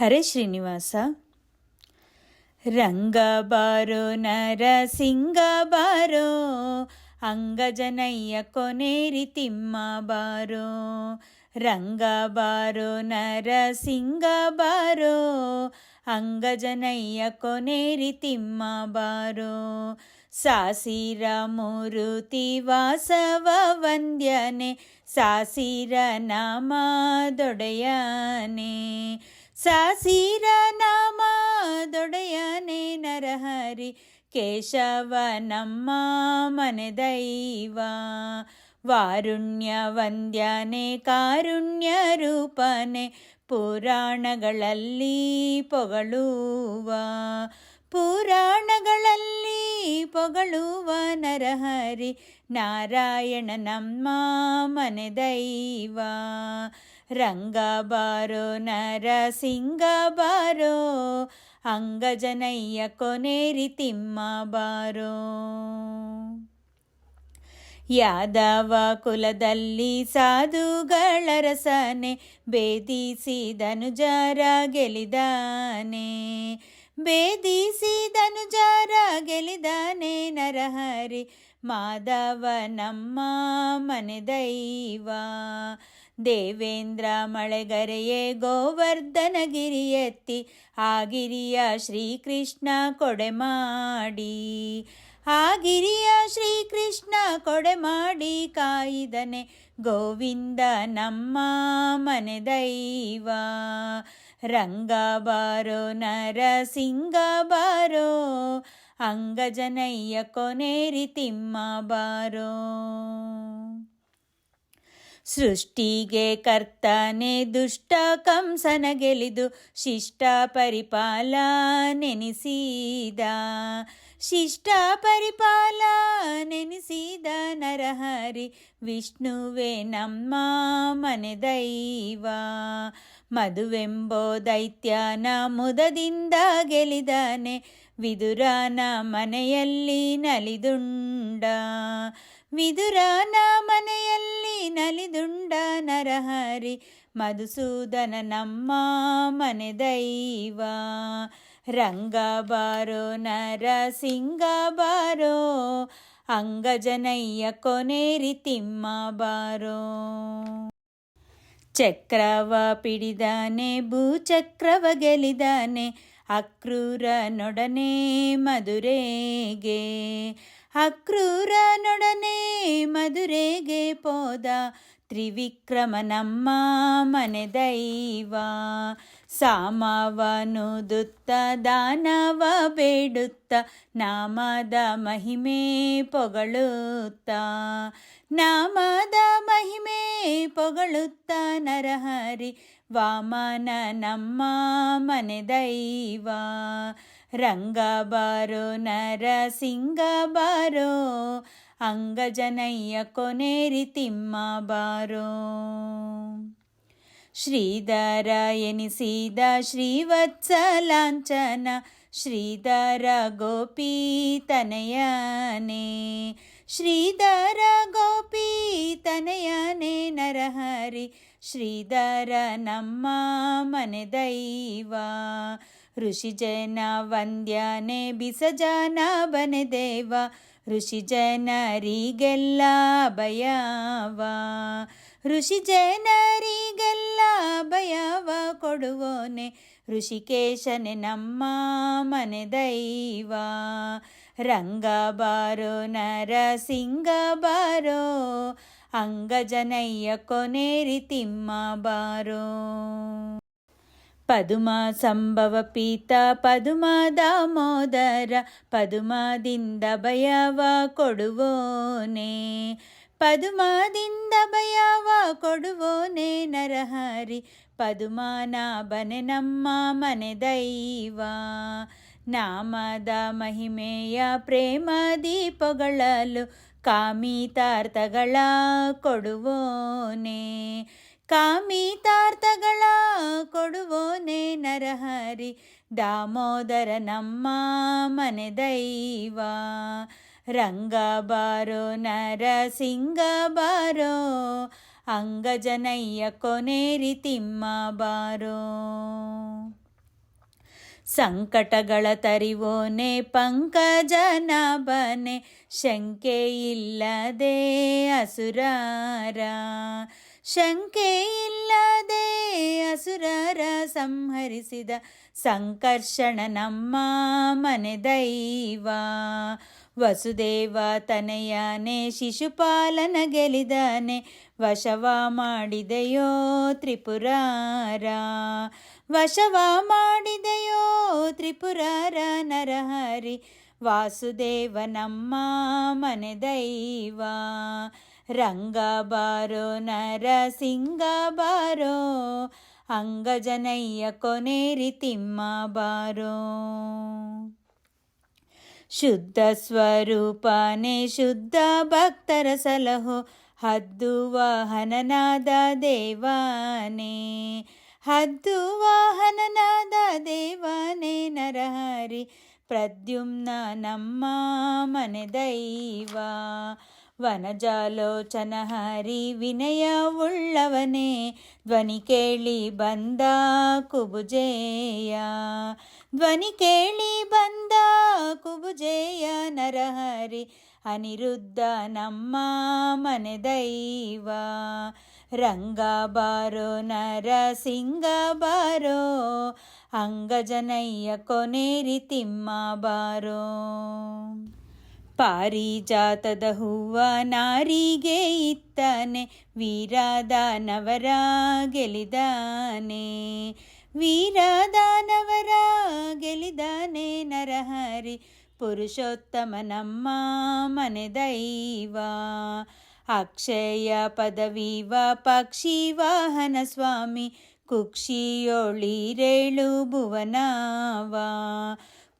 ಹರೇ ಶ್ರೀನಿವಾಸ. ರಂಗ ಬಾರೋ ನರಸಿಂಗ ಬಾರೋ ಅಂಗಜನಯ್ಯ ಕೊನೇರಿ ತಿಮ್ಮ ಬಾರೋ ರಂಗ ಬಾರೋ ನರಸಿಂಗ ಬಾರೋ ಅಂಗಜನಯ್ಯ ಕೊನೇರಿ ತಿಮ್ಮ ಬಾರೋ ಸಾಸಿರ ಮೂರುತಿ ವಾಸವ ವಂದ್ಯನೆ, ಸಾಸಿರ ನಾಮ ದೊಡೆಯನೆ ಸಾಸಿರ ನಾಮ ದೊಡೆಯನೇ ನರಹರಿ ಕೇಶವ ನಮ್ಮ ಮನೆ ದೈವ. ವಾರುಣ್ಯ ವಂದ್ಯನೆ ಕಾರುಣ್ಯ ರೂಪನೆ ಪುರಾಣಗಳಲ್ಲಿ ಪೊಗಳುವ. ಪುರಾಣಗಳಲ್ಲಿ ಪೊಗಳುವ ನರಹರಿ ನಾರಾಯಣ ನಮ್ಮ ಮನೆ ದೈವ. ರಂಗ ಬಾರೋ ನರಸಿಂಗ ಬಾರೋ ಅಂಗಜನಯ್ಯ ಕೊನೇರಿ ತಿಮ್ಮ ಬಾರೋ ಯಾದವ ಕುಲದಲ್ಲಿ ಸಾಧುಗಳ ರಸನೆ ಬೇದಿಸಿದನು ಜರ ಗೆಲಿದಾನೆ ಬೇದಿಸಿದನು ಜರ ಗೆಲಿದಾನೆ ನರಹರಿ ಮಾಧವ, ನಮ್ಮ ಮನೆ ದೈವ. ದೇವೇಂದ್ರ ಮಳೆಗರೆಯೇ ಗೋವರ್ಧನಗಿರಿ ಎತ್ತಿ ಆ ಗಿರಿಯ ಶ್ರೀಕೃಷ್ಣ ಕೊಡೆ ಮಾಡಿ. ಆ ಗಿರಿಯ ಶ್ರೀಕೃಷ್ಣ ಕೊಡೆ ಮಾಡಿ ಕಾಯಿದನೆ, ಗೋವಿಂದ ನಮ್ಮ ಮನೆ ದೈವ. ರಂಗ ಬಾರೋ ನರಸಿಂಗ ಬಾರೋ, ಅಂಗಜನಯ್ಯ ಕೊನೇರಿ ತಿಮ್ಮ ಬಾರೋ. ಸೃಷ್ಟಿಗೆ ಕರ್ತನೆ ದುಷ್ಟ ಕಂಸನ ಗೆಲಿದು ಶಿಷ್ಟ ಪರಿಪಾಲ ನೆನೆಸಿದ ಶಿಷ್ಟ ಪರಿಪಾಲ ನೆನೆಸಿದ ನರಹರಿ, ವಿಷ್ಣುವೆ ನಮ್ಮ ಮನೆ ದೈವ. ಮದುವೆಂಬೋ ದೈತ್ಯನ ಮುದದಿಂದ ಗೆಲಿದಾನೆ ವಿದುರನ ಮನೆಯಲ್ಲಿ ನಲಿದುಂಡ. ವಿದುರನ ಮನೆಯಲ್ಲಿ ನಲಿದುಂಡ ನರಹರಿ ಮಧುಸೂದನ ನಮ್ಮ ಮನೆ ದೈವ. ರಂಗ ಬಾರೋ ನರಸಿಂಗ ಬಾರೋ, ಅಂಗಜನಯ್ಯ ಕೊನೇರಿ ತಿಮ್ಮ ಬಾರೋ. ಚಕ್ರವ ಪಿಡಿದಾನೆ, ಭೂಚಕ್ರವ ಗೆಲಿದಾನೆ ಅಕ್ರೂರನೊಡನೆ ಮಧುರೆಗೆ ಅಕ್ರೂರನೊಡನೆ ಮಧುರೆಗೆ ಪೋದ ತ್ರಿವಿಕ್ರಮ ನಮ್ಮ ಮನೆ ದೈವ. ಸಾಮವನು ದುತ್ತ ದಾನವ ಬೇಡುತ್ತ, ನಾಮದ ಮಹಿಮೆ ಪೊಗಳುತ್ತ. ನಾಮದ ಮಹಿಮೆ ಪೊಗಳುತ್ತ ನರಹರಿ, ವಾಮನ ನಮ್ಮ ಮನೆ ದೈವ. ರಂಗ ಬಾರೋ ನರಸಿಂಗ ಬಾರೋ, ಅಂಗಜನಯ್ಯ ಕೊನೇರಿ ತಿಮ್ಮ ಬಾರೋ. ಶ್ರೀಧರ ಎನಿಸಿದ ಶ್ರೀವತ್ಸಲಾಂಚನ ಶ್ರೀಧರ ಗೋಪಿ ತನಯನೇ ಶ್ರೀಧರ ಗೋಪಿ ತನಯನೇ ನರಹರಿ ಶ್ರೀಧರ ನಮ್ಮ ಮನೆ ದೈವ ಋಷಿಜನ ವಂದ್ಯನೆ ಬಿಸಜನ ಬನೆ ದೇವ ಋಷಿಜನರಿಗೆಲ್ಲ ಭಯವ ಋಷಿ ಜನರಿಗೆಲ್ಲ ಭಯವ ಕೊಡುವೋನೆ ಋಷಿಕೇಶನೆ ನಮ್ಮ ಮನೆ ದೈವ ರಂಗ ಬಾರೋ ನರಸಿಂಗ ಬಾರೋ ಅಂಗಜನಯ್ಯ ಕೊನೇರಿ ತಿಮ್ಮ ಬಾರೋ ಪದುಮ ಸಂಭವ ಪೀತ ಪದುಮ ದಾಮೋದರ ಪದುಮದಿಂದ ಭಯವ ಕೊಡುವೋನೆ ಪದುಮದಿಂದ ಭಯವ ಕೊಡುವೋನೆ ನರಹರಿ. ಪದುಮಾನಾಭನೆ ನಮ್ಮ ಮನೆ ದೈವ. ನಾಮದ ಮಹಿಮೆಯ ಪ್ರೇಮ ದೀಪಗಳಲು ಕಾಮಿತಾರ್ಥಗಳ ಕೊಡುವೋನೇ. ಕಾಮಿತಾರ್ಥಗಳ ಕೊಡುವೋನೇ ನರಹರಿ. ದಾಮೋದರ ನಮ್ಮ ಮನೆ ದೈವ. ರಂಗ ಬಾರೋ ನರಸಿಂಗ ಬಾರೋ ಅಂಗಜನಯ್ಯ ಕೊನೇರಿ ತಿಮ್ಮ ಬಾರೋ ಸಂಕಟಗಳ ತರಿವೋನೆ ಪಂಕಜನ ಬನೆ ಶಂಕೆ ಇಲ್ಲದೆ ಅಸುರಾರ. ಶಂಕೆ ಇಲ್ಲದೆ ಅಸುರರ ಸಂಹರಿಸಿದ ಸಂಕರ್ಷಣ ನಮ್ಮ ಮನೆ ದೈವ. ವಸುದೇವ ತನಯನೇ ಶಿಶುಪಾಲನ ಗೆಲಿದಾನೆ ವಶವ ಮಾಡಿದೆಯೋ ತ್ರಿಪುರಾರ, ವಶವ ಮಾಡಿದೆಯೋ ತ್ರಿಪುರಾರ ನರಹರಿ, ವಾಸುದೇವ ನಮ್ಮ ಮನೆ ದೈವ, ರಂಗ ಬಾರೋ ನರಸಿಂಗ ಬಾರೋ, ಅಂಗಜನಯ್ಯ ಕೊನೇರಿ ತಿಮ್ಮ ಬಾರೋ. ಶುದ್ಧ ಸ್ವರೂಪನೆ ಶುದ್ಧ ಭಕ್ತರ ಸಲಹೋ. ಹದ್ದು ವಾಹನನಾದ ದೇವಾನೆ, ಹದ್ದು ವಾಹನನಾದ ದೇವಾನೆ ನರಹರಿ, ಪ್ರದ್ಯುಮ್ನ ನಮ್ಮ ಮನೆ ದೈವ. ವನಜಾಲೋಚನ ಹರಿ ವಿನಯ ಉಳ್ಳವನೇ ಧ್ವನಿ ಕೇಳಿ ಬಂದ ಕುಬುಜೇಯ. ಧ್ವನಿ ಕೇಳಿ ಬಂದ ಕುಬುಜೇಯ ನರಹರಿ, ಅನಿರುದ್ಧ ನಮ್ಮ ಮನೆ ದೈವ. ರಂಗ ಬಾರೋ ನರಸಿಂಗ ಬಾರೋ, ಅಂಗಜನಯ್ಯ ಕೊನೇರಿ ತಿಮ್ಮ ಬಾರೋ. ಪಾರಿಜಾತದ ಹೂವ ನಾರಿಗೆ ಇತ್ತನೆ ವೀರದಾನವರ ಗೆಲಿದಾನೆ ವೀರದಾನವರ ಗೆಲಿದಾನೆ ನರಹರಿ, ಪುರುಷೋತ್ತಮ ನಮ್ಮ ಮನೆ ದೈವ. ಅಕ್ಷಯ ಪದವೀವ ಪಕ್ಷಿ ವಾಹನ ಸ್ವಾಮಿ, ಕುಕ್ಷಿಯೊಳಿರೇಳು ಭುವನವ.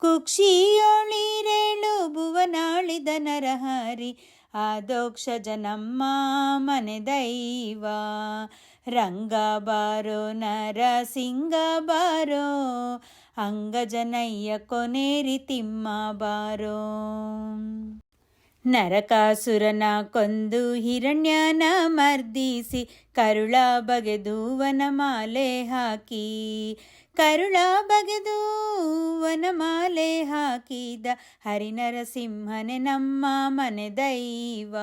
ಕುಕ್ಷಿಯೊಳಿರೇಳು ಭುವನಾಳಿದ ನರಹರಿ ಆದೋಕ್ಷ ಜನಮ್ಮ ಮನೆ ದೈವ, ರಂಗ ಬಾರೋ ನರಸಿಂಗ ಬಾರೋ, ಅಂಗಜನಯ್ಯ ಕೊನೇರಿ ತಿಮ್ಮ ಬಾರೋ. ನರಕಾಸುರನ ಕೊಂದು ಹಿರಣ್ಯನ ಮರ್ದಿಸಿ ಕರುಳ ಬಗೆದೂವನ ಮಾಲೆ ಹಾಕಿ, ಕರುಳ ಬಗೆದೂವನ ಮಾಲೆ ಹಾಕಿದ ಹರಿನರಸಿಂಹನೆ ನಮ್ಮ ಮನೆ ದೈವ.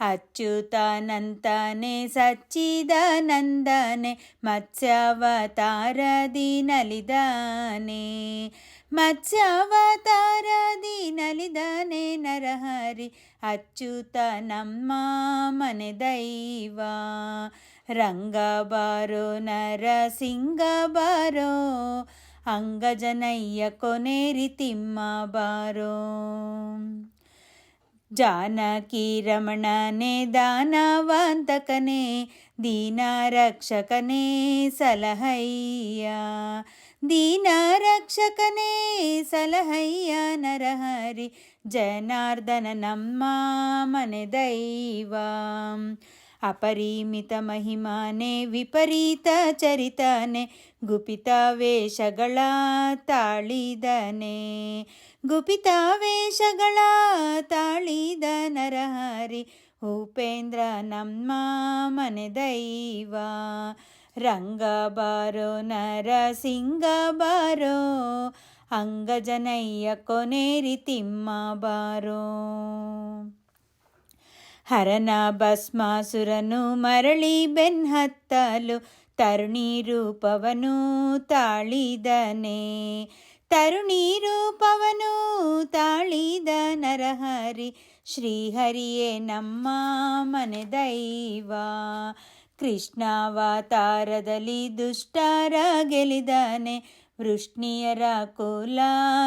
ಅಚ್ಯುತಾನಂತನೆ ಸಚ್ಚಿದಾನಂದನೆ ಮತ್ಸ್ಯಾವತಾರದಿ ನಲಿದಾನೆ ಮತ್ಸ್ಯಾವತಾರದಿ ನಲಿದಾನೆ ನರಹರಿ ಅಚ್ಯುತ ನಮ್ಮ ಮನೆ ದೈವ ರಂಗ ಬಾರೋ ನರಸಿಂಗ ಬಾರೋ ಅಂಗಜನಯ್ಯ ಕೊನೇರಿ ತಿಮ್ಮ ಬಾರೋ ಜಾನಕಿ ರಮಣನೆ ದಾನವಂತಕನೇ ದೀನ ರಕ್ಷಕನೇ ಸಲಹಯ್ಯ ದೀನ ರಕ್ಷಕನೇ ಸಲಹಯ್ಯ ನರಹರಿ ಜನಾರ್ದನ ನಮ್ಮ ಮನೆ ದೈವ. ಅಪರಿಮಿತ ಮಹಿಮಾನೆ, ವಿಪರೀತ ಚರಿತನೆ, ಗುಪಿತ ವೇಷಗಳ ತಾಳಿದನೆ. ಗುಪಿತ ವೇಷಗಳ ತಾಳಿದ ನರಹರಿ, ಉಪೇಂದ್ರ ನಮ್ಮ ಮನೆ ದೈವ. ರಂಗ ಬಾರೋ ನರಸಿಂಗ ಬಾರೋ ಅಂಗಜನಯ್ಯ ಕೊನೇರಿ ತಿಮ್ಮ ಬಾರೋ ಹರನ ಭಸ್ಮಾಸುರನು ಮರಳಿ ಬೆನ್ಹತ್ತಲು ತರುಣಿ ರೂಪವನು ತಾಳಿದನೆ. ತರುಣಿ ರೂಪವನು ತಾಳಿದ ನರಹರಿ ಶ್ರೀಹರಿಯೇ ನಮ್ಮ ಮನೆ ದೈವ. ಕೃಷ್ಣಾವತಾರದಲ್ಲಿ ದುಷ್ಟರ ಗೆಲಿದಾನೆ. ವೃಷ್ಣಿಯರ ಕೋಲ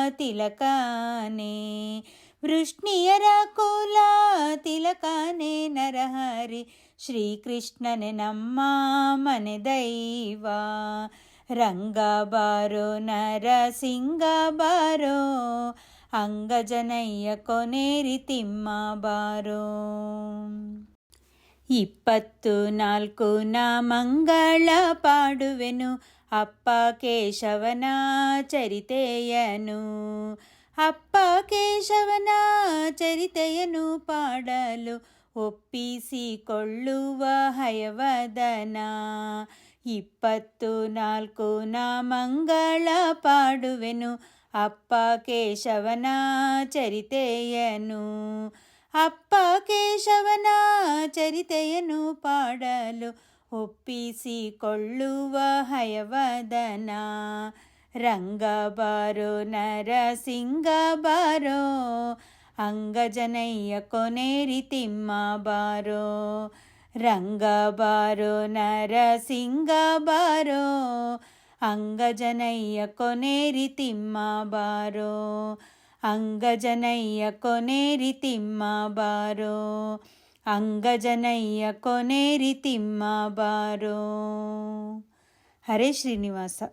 ತಿಲಕಾನೆ, ವೃಷ್ಣಿಯರ ಕೋಲ ತಿಲಕಾನೆ, ನರಹರಿ ಶ್ರೀಕೃಷ್ಣನೆ ನಮ್ಮ ಮನೆ ದೈವ. ರಂಗ ಬಾರೋ ನರಸಿಂಗ ಬಾರೋ, ಅಂಗಜನಯ್ಯ ಕೊನೇರಿ ತಿಮ್ಮ ಬಾರೋ. ಇಪ್ಪತ್ತು ನಾಲ್ಕು ನಾ ಮಂಗಳ ಪಾಡುವೆನು ಅಪ್ಪ ಕೇಶವನ ಚರಿತೆಯನು ಅಪ್ಪ ಕೇಶವನ ಚರಿತೆಯನು ಪಾಡಲು ಒಪ್ಪಿಸಿಕೊಳ್ಳುವ ಹಯವದನ. ಇಪ್ಪತ್ತು ನಾಲ್ಕು ನಾ ಮಂಗಳ ಪಾಡುವೆನು ಅಪ್ಪ ಕೇಶವನ ಚರಿತೆಯನು ಅಪ್ಪ ಕೇಶವನ ಚರಿತೆಯನು ಪಾಡಲು ಒಪ್ಪಿಸಿಕೊಳ್ಳುವ ಹಯವದನ. ರಂಗ ಬಾರೋ ನರಸಿಂಗ ಬಾರೋ ಅಂಗಜನಯ್ಯ ಕೊನೇರಿ ತಿಮ್ಮ ಬಾರೋ ರಂಗ ಬಾರೋ ನರಸಿಂಗ ಬಾರೋ ಅಂಗಜನಯ್ಯ ಕೊನೇರಿ ತಿಮ್ಮ ಬಾರೋ ಅಂಗಜನಯ್ಯ ಕೊನೇರಿ ತಿಮ್ಮ ಬಾರೋ ಅಂಗಜನಯ್ಯ ಕೊನೇರಿ ತಿಮ್ಮ ಬಾರೋ ಹರೇ ಶ್ರೀನಿವಾಸ.